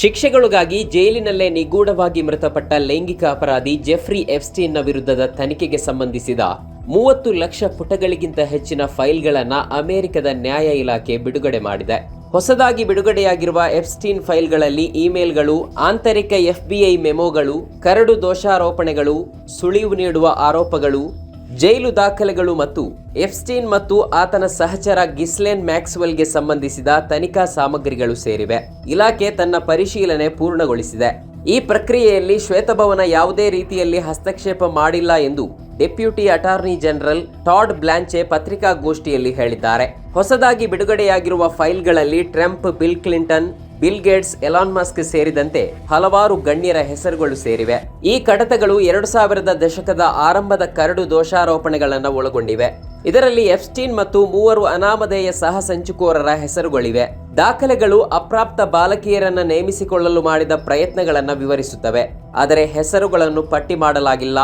ಶಿಕ್ಷೆಗಳಿಗಾಗಿ ಜೈಲಿನಲ್ಲೇ ನಿಗೂಢವಾಗಿ ಮೃತಪಟ್ಟ ಲೈಂಗಿಕ ಅಪರಾಧಿ ಜೆಫ್ರಿ ಎಫ್ಸ್ಟೀನ್ನ ವಿರುದ್ಧದ ತನಿಖೆಗೆ ಸಂಬಂಧಿಸಿದ ಮೂವತ್ತು ಲಕ್ಷ ಪುಟಗಳಿಗಿಂತ ಹೆಚ್ಚಿನ ಫೈಲ್ಗಳನ್ನು ಅಮೆರಿಕದ ನ್ಯಾಯ ಇಲಾಖೆ ಬಿಡುಗಡೆ ಮಾಡಿದೆ. ಹೊಸದಾಗಿ ಬಿಡುಗಡೆಯಾಗಿರುವ ಎಫ್ಸ್ಟೀನ್ ಫೈಲ್ಗಳಲ್ಲಿ ಇಮೇಲ್ಗಳು, ಆಂತರಿಕ ಎಫ್ಬಿಐ ಮೆಮೊಗಳು, ಕರಡು ದೋಷಾರೋಪಣೆಗಳು, ಸುಳಿವು ನೀಡುವ ಆರೋಪಗಳು ಜೈಲು ದಾಖಲೆಗಳು ಮತ್ತು ಎಫ್ಸ್ಟೀನ್ ಮತ್ತು ಆತನ ಸಹಚರ ಗಿಸ್ಲೇನ್ ಮ್ಯಾಕ್ಸ್ವೆಲ್ಗೆ ಸಂಬಂಧಿಸಿದ ತನಿಖಾ ಸಾಮಗ್ರಿಗಳು ಸೇರಿವೆ. ಇಲಾಖೆ ತನ್ನ ಪರಿಶೀಲನೆ ಪೂರ್ಣಗೊಳಿಸಿದೆ. ಈ ಪ್ರಕ್ರಿಯೆಯಲ್ಲಿ ಶ್ವೇತಭವನ ಯಾವುದೇ ರೀತಿಯಲ್ಲಿ ಹಸ್ತಕ್ಷೇಪ ಮಾಡಿಲ್ಲ ಎಂದು deputy attorney general Todd Blanche ಪತ್ರಿಕಾಗೋಷ್ಠಿಯಲ್ಲಿ ಹೇಳಿದ್ದಾರೆ. ಹೊಸದಾಗಿ ಬಿಡುಗಡೆಯಾಗಿರುವ ಫೈಲ್ಗಳಲ್ಲಿ Trump, Bill Clinton Bill Gates, Elon Musk ಸೇರಿದಂತೆ ಹಲವಾರು ಗಣ್ಯರ ಹೆಸರುಗಳು ಸೇರಿವೆ. ಈ ಕಡತಗಳು ಎರಡು ಸಾವಿರದ ದಶಕದ ಆರಂಭದ ಕರಡು ದೋಷಾರೋಪಣೆಗಳನ್ನು ಒಳಗೊಂಡಿವೆ. ಇದರಲ್ಲಿ ಎಫ್ಸ್ಟೀನ್ ಮತ್ತು ಮೂವರು ಅನಾಮಧೇಯ ಸಹ ಸಂಚುಕೋರರ ಹೆಸರುಗಳಿವೆ. ದಾಖಲೆಗಳು ಅಪ್ರಾಪ್ತ ಬಾಲಕಿಯರನ್ನ ನೇಮಿಸಿಕೊಳ್ಳಲು ಮಾಡಿದ ಪ್ರಯತ್ನಗಳನ್ನು ವಿವರಿಸುತ್ತವೆ. ಆದರೆ ಹೆಸರುಗಳನ್ನು ಪಟ್ಟಿ ಮಾಡಲಾಗಿಲ್ಲ,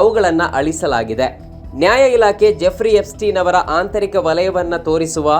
ಅವುಗಳನ್ನು ಅಳಿಸಲಾಗಿದೆ. ನ್ಯಾಯ ಇಲಾಖೆ ಜೆಫ್ರಿ ಎಫ್ಸ್ಟೀನ್ ಅವರ ಆಂತರಿಕ ವಲಯವನ್ನು ತೋರಿಸುವ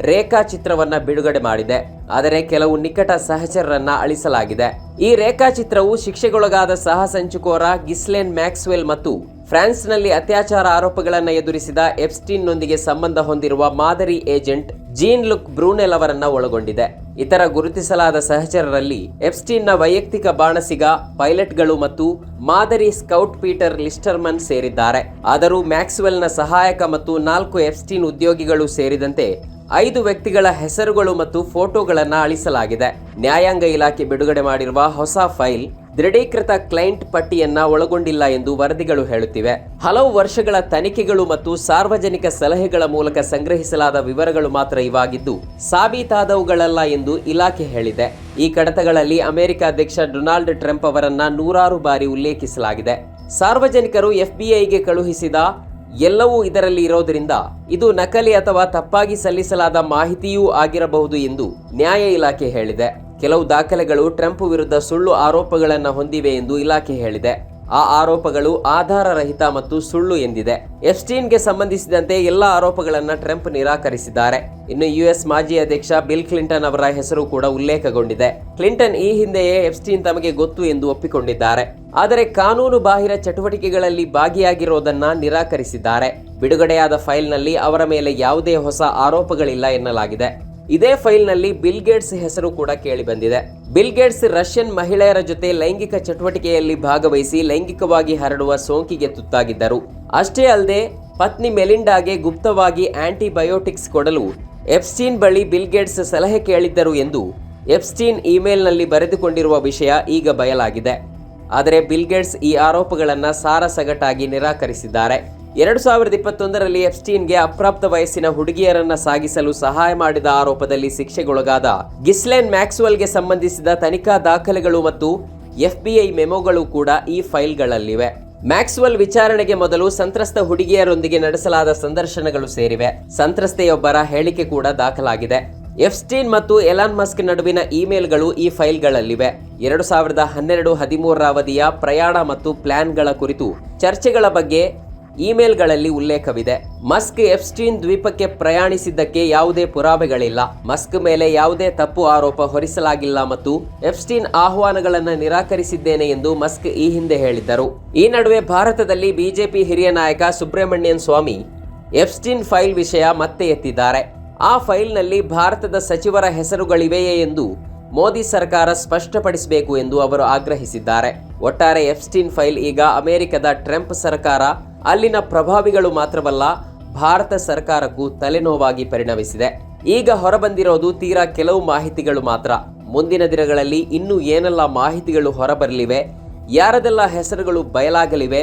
ರೇಖಾಚಿತ್ರವನ್ನ ಬಿಡುಗಡೆ ಮಾಡಿದೆ. ಆದರೆ ಕೆಲವು ನಿಕಟ ಸಹಚರರನ್ನ ಅಳಿಸಲಾಗಿದೆ. ಈ ರೇಖಾಚಿತ್ರವು ಶಿಕ್ಷೆಗೊಳಗಾದ ಸಹ ಸಂಚುಕೋರ ಗಿಸ್ಲೇನ್ ಮ್ಯಾಕ್ಸ್ವೆಲ್ ಮತ್ತು ಫ್ರಾನ್ಸ್ನಲ್ಲಿ ಅತ್ಯಾಚಾರ ಆರೋಪಗಳನ್ನು ಎದುರಿಸಿದ ಎಪ್ಸ್ಟೀನ್ನೊಂದಿಗೆ ಸಂಬಂಧ ಹೊಂದಿರುವ ಮಾದರಿ ಏಜೆಂಟ್ ಜೀನ್ ಲುಕ್ ಬ್ರೂನೆಲ್ ಅವರನ್ನ ಒಳಗೊಂಡಿದೆ. ಇತರ ಗುರುತಿಸಲಾದ ಸಹಚರರಲ್ಲಿ ಎಪ್ಸ್ಟೀನ್ನ ವೈಯಕ್ತಿಕ ಬಾಣಸಿಗ, ಪೈಲಟ್ಗಳು ಮತ್ತು ಮಾದರಿ ಸ್ಕೌಟ್ ಪೀಟರ್ ಲಿಸ್ಟರ್ಮನ್ ಸೇರಿದ್ದಾರೆ. ಆದರೂ ಮ್ಯಾಕ್ಸ್ವೆಲ್ನ ಸಹಾಯಕ ಮತ್ತು ನಾಲ್ಕು ಎಪ್ಸ್ಟೀನ್ ಉದ್ಯೋಗಿಗಳು ಸೇರಿದಂತೆ ಐದು ವ್ಯಕ್ತಿಗಳ ಹೆಸರುಗಳು ಮತ್ತು ಫೋಟೋಗಳನ್ನು ಅಳಿಸಲಾಗಿದೆ. ನ್ಯಾಯಾಂಗ ಇಲಾಖೆ ಬಿಡುಗಡೆ ಮಾಡಿರುವ ಹೊಸ ಫೈಲ್ ದೃಢೀಕೃತ ಕ್ಲೈಂಟ್ ಪಟ್ಟಿಯನ್ನ ಒಳಗೊಂಡಿಲ್ಲ ಎಂದು ವರದಿಗಳು ಹೇಳುತ್ತಿವೆ. ಹಲವು ವರ್ಷಗಳ ತನಿಖೆಗಳು ಮತ್ತು ಸಾರ್ವಜನಿಕ ಸಲಹೆಗಳ ಮೂಲಕ ಸಂಗ್ರಹಿಸಲಾದ ವಿವರಗಳು ಮಾತ್ರ ಇವಾಗಿದ್ದು, ಸಾಬೀತಾದವುಗಳಲ್ಲ ಎಂದು ಇಲಾಖೆ ಹೇಳಿದೆ. ಈ ಕಡತಗಳಲ್ಲಿ ಅಮೆರಿಕ ಅಧ್ಯಕ್ಷ ಡೊನಾಲ್ಡ್ ಟ್ರಂಪ್ ಅವರನ್ನ ನೂರಾರು ಬಾರಿ ಉಲ್ಲೇಖಿಸಲಾಗಿದೆ. ಸಾರ್ವಜನಿಕರು ಎಫ್ಬಿಐಗೆ ಕಳುಹಿಸಿದ ಎಲ್ಲವೂ ಇದರಲ್ಲಿ ಇರೋದರಿಂದ ಇದು ನಕಲಿ ಅಥವಾ ತಪ್ಪಾಗಿ ಸಲ್ಲಿಸಲಾದ ಮಾಹಿತಿಯೂ ಆಗಿರಬಹುದು ಎಂದು ನ್ಯಾಯ ಇಲಾಖೆ ಹೇಳಿದೆ. ಕೆಲವು ದಾಖಲೆಗಳು ಟ್ರಂಪ್ ವಿರುದ್ಧ ಸುಳ್ಳು ಆರೋಪಗಳನ್ನು ಹೊಂದಿವೆ ಎಂದು ಇಲಾಖೆ ಹೇಳಿದೆ. ಆ ಆರೋಪಗಳು ಆಧಾರರಹಿತ ಮತ್ತು ಸುಳ್ಳು ಎಂದಿದೆ. ಎಫ್ಸ್ಟೀನ್ಗೆ ಸಂಬಂಧಿಸಿದಂತೆ ಎಲ್ಲ ಆರೋಪಗಳನ್ನು ಟ್ರಂಪ್ ನಿರಾಕರಿಸಿದ್ದಾರೆ. ಇನ್ನು ಯುಎಸ್ ಮಾಜಿ ಅಧ್ಯಕ್ಷ ಬಿಲ್ ಕ್ಲಿಂಟನ್ ಅವರ ಹೆಸರು ಕೂಡ ಉಲ್ಲೇಖಗೊಂಡಿದೆ. ಕ್ಲಿಂಟನ್ ಈ ಹಿಂದೆಯೇ ಎಫ್ಸ್ಟೀನ್ ತಮಗೆ ಗೊತ್ತು ಎಂದು ಒಪ್ಪಿಕೊಂಡಿದ್ದಾರೆ. ಆದರೆ ಕಾನೂನು ಬಾಹಿರ ಚಟುವಟಿಕೆಗಳಲ್ಲಿ ಭಾಗಿಯಾಗಿರುವುದನ್ನ ನಿರಾಕರಿಸಿದ್ದಾರೆ. ಬಿಡುಗಡೆಯಾದ ಫೈಲ್ನಲ್ಲಿ ಅವರ ಮೇಲೆ ಯಾವುದೇ ಹೊಸ ಆರೋಪಗಳಿಲ್ಲ ಎನ್ನಲಾಗಿದೆ. ಇದೇ ಫೈಲ್ನಲ್ಲಿ ಬಿಲ್ ಗೇಟ್ಸ್ ಹೆಸರು ಕೂಡ ಕೇಳಿಬಂದಿದೆ ಬಿಲ್ ಗೇಟ್ಸ್ ರಷ್ಯನ್ ಮಹಿಳೆಯರ ಜೊತೆ ಲೈಂಗಿಕ ಚಟುವಟಿಕೆಯಲ್ಲಿ ಭಾಗವಹಿಸಿ ಲೈಂಗಿಕವಾಗಿ ಹರಡುವ ಸೋಂಕಿಗೆ ತುತ್ತಾಗಿದ್ದರು. ಅಷ್ಟೇ ಅಲ್ಲದೆ, ಪತ್ನಿ ಮೆಲಿಂಡಾಗೆ ಗುಪ್ತವಾಗಿ ಆಂಟಿಬಯೋಟಿಕ್ಸ್ ಕೊಡಲು ಎಫ್ಸ್ಟೀನ್ ಬಳಿ ಬಿಲ್ ಗೇಟ್ಸ್ ಸಲಹೆ ಕೇಳಿದ್ದರು ಎಂದು ಎಫ್ಸ್ಟೀನ್ ಇಮೇಲ್ನಲ್ಲಿ ಬರೆದುಕೊಂಡಿರುವ ವಿಷಯ ಈಗ ಬಯಲಾಗಿದೆ. ಆದರೆ ಬಿಲ್ ಗೇಟ್ಸ್ ಈ ಆರೋಪಗಳನ್ನು ಸಾರಸಗಟಾಗಿ ನಿರಾಕರಿಸಿದ್ದಾರೆ. ಎರಡು ಸಾವಿರದ ಇಪ್ಪತ್ತೊಂದರಲ್ಲಿ ಎಫ್ಸ್ಟೀನ್ಗೆ ಅಪ್ರಾಪ್ತ ವಯಸ್ಸಿನ ಹುಡುಗಿಯರನ್ನ ಸಾಗಿಸಲು ಸಹಾಯ ಮಾಡಿದ ಆರೋಪದಲ್ಲಿ ಶಿಕ್ಷೆಗೊಳಗಾದ ಗಿಸ್ಲೆನ್ ಮ್ಯಾಕ್ಸ್ವೆಲ್ಗೆ ಸಂಬಂಧಿಸಿದ ತನಿಖಾ ದಾಖಲೆಗಳು ಮತ್ತು ಎಫ್ಬಿಐ ಮೆಮೊಗಳು ಕೂಡ ಈ ಫೈಲ್ಗಳಲ್ಲಿವೆ. ಮ್ಯಾಕ್ಸ್ವೆಲ್ ವಿಚಾರಣೆಗೆ ಮೊದಲು ಸಂತ್ರಸ್ತ ಹುಡುಗಿಯರೊಂದಿಗೆ ನಡೆಸಲಾದ ಸಂದರ್ಶನಗಳು ಸೇರಿವೆ. ಸಂತ್ರಸ್ತೆಯೊಬ್ಬರ ಹೇಳಿಕೆ ಕೂಡ ದಾಖಲಾಗಿದೆ. ಎಫ್ಸ್ಟೀನ್ ಮತ್ತು ಎಲಾನ್ ಮಸ್ಕ್ ನಡುವಿನ ಇಮೇಲ್ಗಳು ಈ ಫೈಲ್ಗಳಲ್ಲಿವೆ. ಎರಡು ಸಾವಿರದ ಹನ್ನೆರಡು ಹದಿಮೂರರ ಅವಧಿಯ ಪ್ರಯಾಣ ಮತ್ತು ಪ್ಲಾನ್ಗಳ ಕುರಿತು ಚರ್ಚೆಗಳ ಬಗ್ಗೆ ಇಮೇಲ್ಗಳಲ್ಲಿ ಉಲ್ಲೇಖವಿದೆ. ಮಸ್ಕ್ ಎಫ್ಸ್ಟೀನ್ ದ್ವೀಪಕ್ಕೆ ಪ್ರಯಾಣಿಸಿದ್ದಕ್ಕೆ ಯಾವುದೇ ಪುರಾವೆಗಳಿಲ್ಲ. ಮಸ್ಕ್ ಮೇಲೆ ಯಾವುದೇ ತಪ್ಪು ಆರೋಪ ಹೊರಿಸಲಾಗಿಲ್ಲ ಮತ್ತು ಎಫ್ಸ್ಟೀನ್ ಆಹ್ವಾನಗಳನ್ನು ನಿರಾಕರಿಸಿದ್ದೇನೆ ಎಂದು ಮಸ್ಕ್ ಈ ಹಿಂದೆ ಹೇಳಿದ್ದರು. ಈ ನಡುವೆ ಭಾರತದಲ್ಲಿ ಬಿಜೆಪಿ ಹಿರಿಯ ನಾಯಕ ಸುಬ್ರಹ್ಮಣ್ಯನ್ ಸ್ವಾಮಿ ಎಫ್ಸ್ಟೀನ್ ಫೈಲ್ ವಿಷಯ ಮತ್ತೆ ಎತ್ತಿದ್ದಾರೆ. ಆ ಫೈಲ್ನಲ್ಲಿ ಭಾರತದ ಸಚಿವರ ಹೆಸರುಗಳಿವೆಯೇ ಎಂದು ಮೋದಿ ಸರ್ಕಾರ ಸ್ಪಷ್ಟಪಡಿಸಬೇಕು ಎಂದು ಅವರು ಆಗ್ರಹಿಸಿದ್ದಾರೆ. ಒಟ್ಟಾರೆ ಎಫ್ಸ್ಟೀನ್ ಫೈಲ್ ಈಗ ಅಮೆರಿಕದ ಟ್ರಂಪ್ ಸರ್ಕಾರ ಅಲ್ಲಿನ ಪ್ರಭಾವಿಗಳು ಮಾತ್ರವಲ್ಲ, ಭಾರತ ಸರ್ಕಾರಕ್ಕೂ ತಲೆನೋವಾಗಿ ಪರಿಣಮಿಸಿದೆ. ಈಗ ಹೊರಬಂದಿರೋದು ತೀರಾ ಕೆಲವು ಮಾಹಿತಿಗಳು ಮಾತ್ರ. ಮುಂದಿನ ದಿನಗಳಲ್ಲಿ ಇನ್ನೂ ಏನೆಲ್ಲ ಮಾಹಿತಿಗಳು ಹೊರಬರಲಿವೆ, ಯಾರದೆಲ್ಲ ಹೆಸರುಗಳು ಬಯಲಾಗಲಿವೆ